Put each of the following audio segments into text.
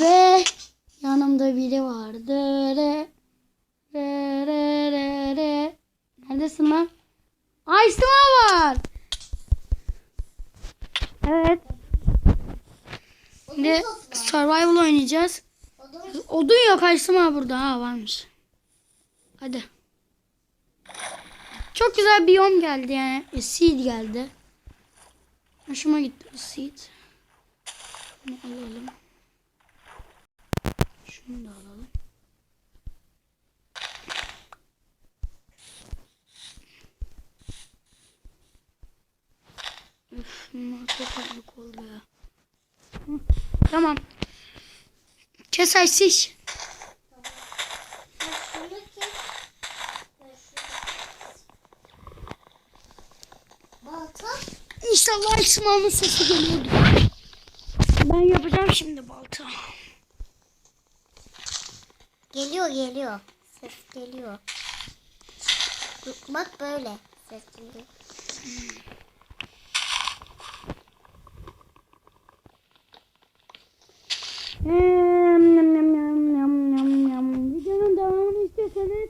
Ve yanımda biri vardı. Re, re, re, re, re. Neredesin lan? Ay Sıma var. Evet. Şimdi survival oynayacağız. Odun yok Aysima burada. Ha varmış. Hadi. Çok güzel biyom geldi yani. E, seed geldi. Hoşuma gitti bu seed. Bunu alalım. Şunu da alalım. Üf, bunlar çok oldu ya. Hı, Tamam. Kes ay siş. Balta. İnşallah Aysma'nın sesi geliyordu. Ben yapacağım şimdi balta. Geliyor geliyor. Ses geliyor. Bak böyle. Ses geliyor. Yam, yam, yam, yam, yam, yam, yam. Videonun devamını istiyorsanız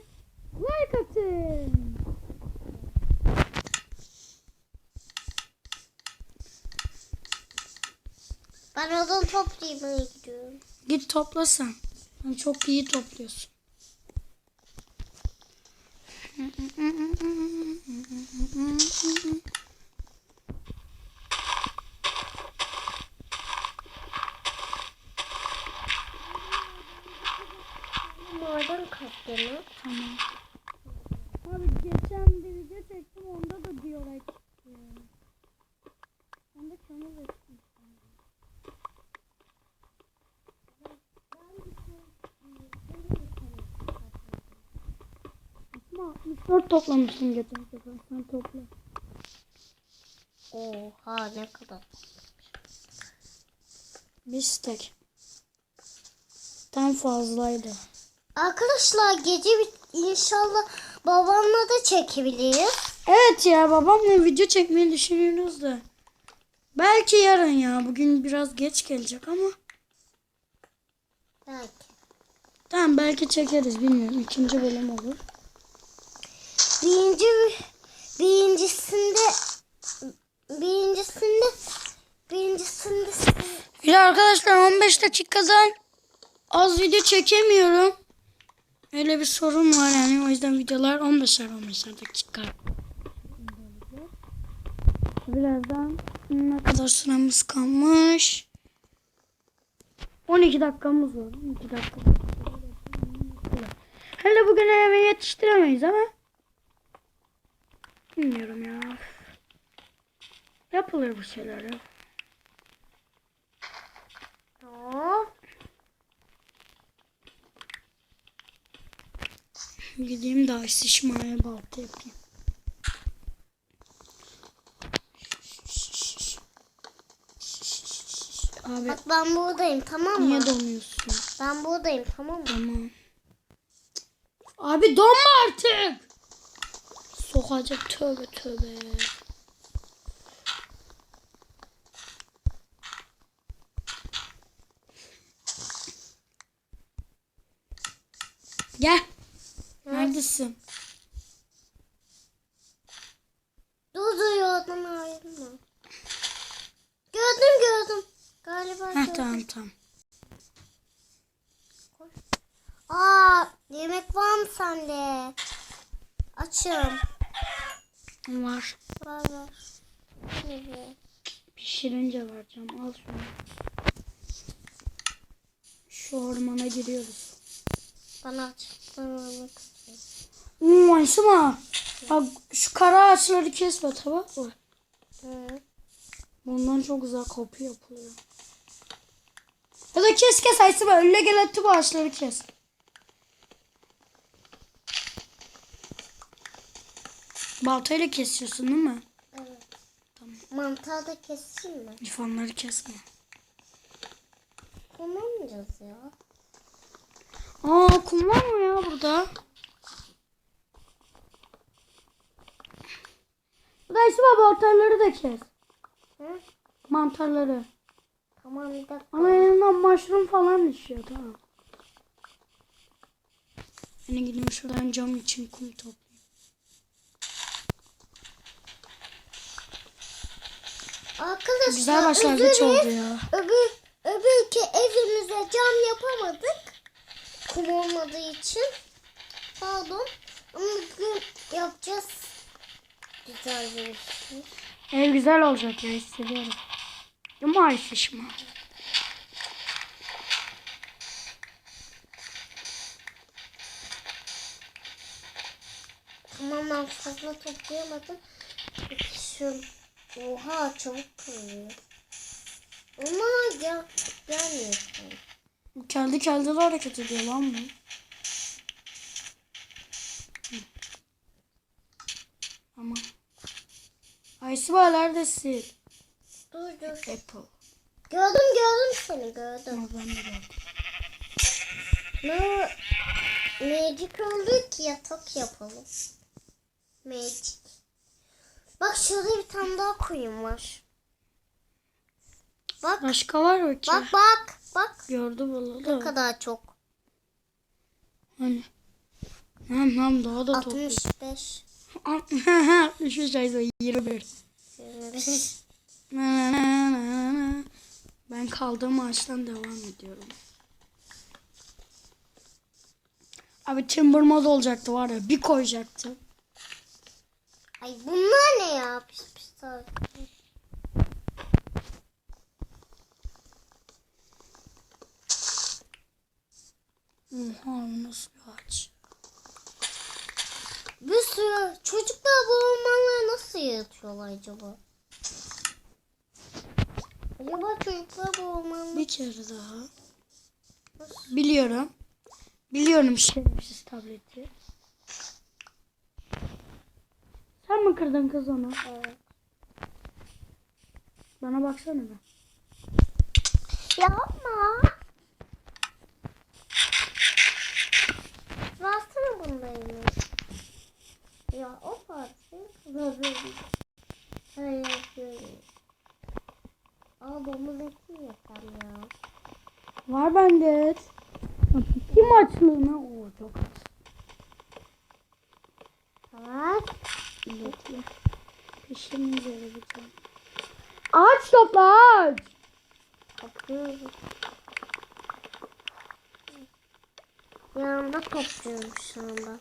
like atın. Ben odun toplamaya gidiyorum. Git topla sen. Sen çok iyi topluyorsun. Oradan kaçtığını. Tamam. Abi geçen bir video çektim onda da diyorlar çıktı. Ben de kömür ettim. 64 toplamışsın geçen sefer. Sen topla. Oha ne kadar. Bir stek. Tam fazlaydı. Arkadaşlar gece inşallah babamla da çekebiliriz. Evet ya babamla video çekmeyi düşünüyoruz da. Belki yarın ya. Bugün biraz geç gelecek ama. Belki. Tamam belki çekeriz bilmiyorum. İkinci bölüm olur. Birinci birincisinde birincisinde birincisinde Ya arkadaşlar 15 dakikadan az video çekemiyorum. Öyle bir sorun var yani o yüzden videolar 15'er 15'er dakika. Birazdan ne kadar süremiz kalmış? 12 dakikamız var. 12 dakika. Hele bugün eve yetiştiremeyiz ama. Bilmiyorum ya. Yapılır bu şeyler ya. Gideyim de şişmaya balta yapayım. Abi Bak ben buradayım tamam mı? niye donuyorsun? Ben buradayım tamam mı? Tamam. Abi donma artık. Sokacak tövbe tövbe. Gel. Neredesin? Yoldan ayrılma. Gördüm gördüm. Galiba Heh gördüm. tamam tamam. Aa yemek var mı sende? Açım. Var. Var var. Bu? Pişirince vereceğim. Al şunu. Şu ormana giriyoruz. Bana aç. Bana bak. Hmm, Aysima. Bak şu kara ağaçları kesme tamam mı? Bundan çok güzel kapı yapılıyor. Ya da kes kes Aysima. Önüne gelen tüm ağaçları kes. Baltayla kesiyorsun değil mi? Evet. Mantar da keseyim mi? İfanları kesme. Kullanmayacağız ya. Aa kum var mı ya burada? Aysima mantarları da kes. Hı? Mantarları. Tamam bir dakika. Ama yanından mushroom falan düşüyor tamam. Yine gideyim şuradan cam için kum toplayayım. Arkadaşlar Güzel başlangıç oldu ya. Öbür, öbürki evimize cam yapamadık. Kum olmadığı için. Pardon. Ama bugün yapacağız. Güzel bir şey. Ev güzel olacak ya hissediyorum. Değil mi Ayşeşma? Tamamen fazla toplayamadım. Şu oha çabuk kırıyor. Ama gel gelmiyor. Kendi kendine hareket ediyor lan bu. Ama. Ayşe neredesin? Dur dur. Apple. Gördüm gördüm seni gördüm. Ama ben de gördüm. Ne Magic oldu ki yatak yapalım. Magic. Bak şurada bir tane daha koyun var. Bak Başka var mı ki? bak bak bak. Gördüm valla Ne da. kadar çok. Hani. Hem hem daha da toplu. 65. 63 ay 21. Ben kaldığım ağaçtan devam ediyorum. Abi timber mod olacaktı var ya bir koyacaktım. Ay bunlar ne ya? Pis pis tabii. Oha nasıl bir ağaç. Bir sürü çocuklar bu ormanları nasıl yaratıyorlar acaba? Acaba çocuklar bu ormanları Bir kere daha. Biliyorum. Biliyorum şerefsiz tableti. Sen mi kırdın kız onu? Evet. Bana baksana be. Yapma. Bunu elime. Ya o parça böyle. Hayır böyle. Aa domuz eti yesem ya. Var bende et. Kim açlığına? Oo çok aç. Evet. Bekle. Pişirince vereceğim. Ağaç topla ağaç. Topluyorum. Yanımda topluyorum şu anda.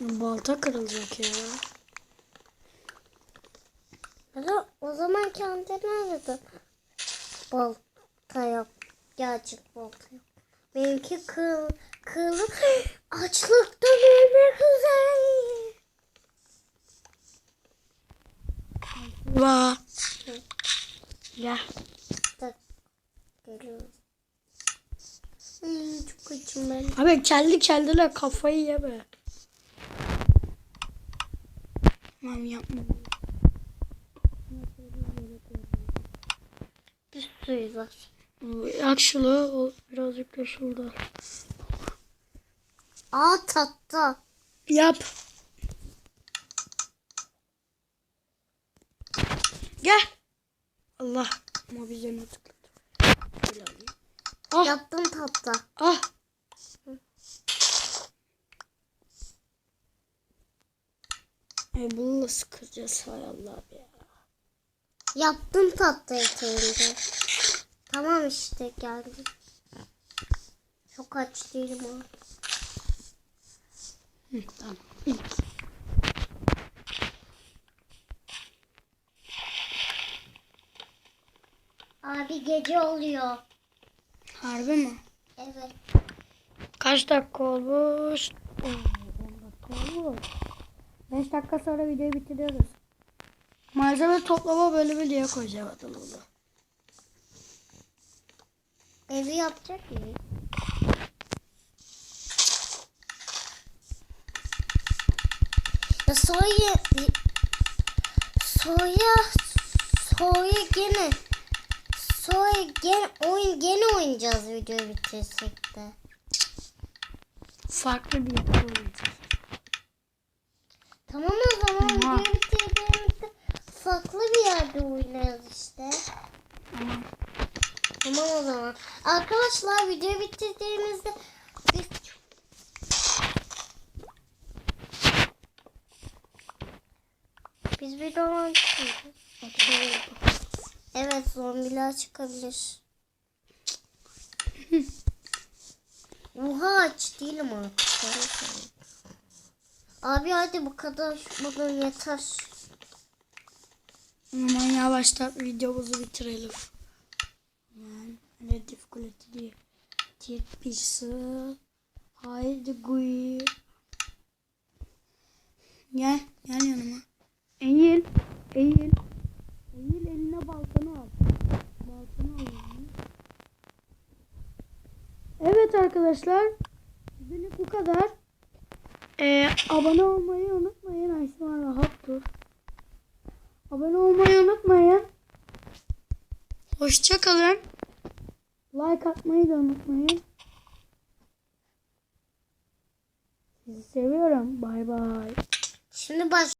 Balta kırılacak ya. O zaman kendine de balta yap. Gerçek balta yap. Benimki kıl, kırılıp açlıktan ölmek üzere. Va. Ya. Geliyorum. Ay, çok açım ben. Abi kendi kendine kafayı yeme. Tamam yapma. Şunu. o Birazcık da şurada. Aa tatlı. Yap. Gel. Allah. Ama biz yerine tıkladı. Böyle alayım. Ah. Yaptım tatlı. Ah. Ay bunu nasıl kıracağız hay Allah ya. Yaptım tatlı eteğinde. Tamam işte geldi. Çok aç değilim ama. Tamam. Abi gece oluyor. Harbi mi? Evet. Kaç dakika olmuş? Oo, 10 dakika olmuş. 5 dakika sonra videoyu bitiriyoruz. Malzeme toplama bölümü diye koyacağım adını. Evi yapacak mıyız? Ya soya soya soya gene soya gene oyun gene oynayacağız video bitirsek de. farklı bir yapı olacak. Tamam o zaman Tamam. videoyu bitirdiğimizde farklı bir yerde oynarız işte. Tamam. Tamam o zaman. Arkadaşlar videoyu bitirdiğimizde biz biz zaman Evet zombiler çıkabilir. Oha aç değilim artık. Abi hadi bu kadar bugün yeter. O zaman yavaştan videomuzu bitirelim. Kuleti diye. Tepkisi. Haydi guy. Gel. Gel yanıma. Eğil. Eğil. Eğil eline baltanı al. Baltanı al. Evet arkadaşlar. Bugünlük bu kadar. Ee, abone olmayı unutmayın. Ayşe rahat dur. Abone olmayı unutmayın. Hoşçakalın. Like atmayı da unutmayın. Sizi seviyorum. Bay bay. Şimdi baş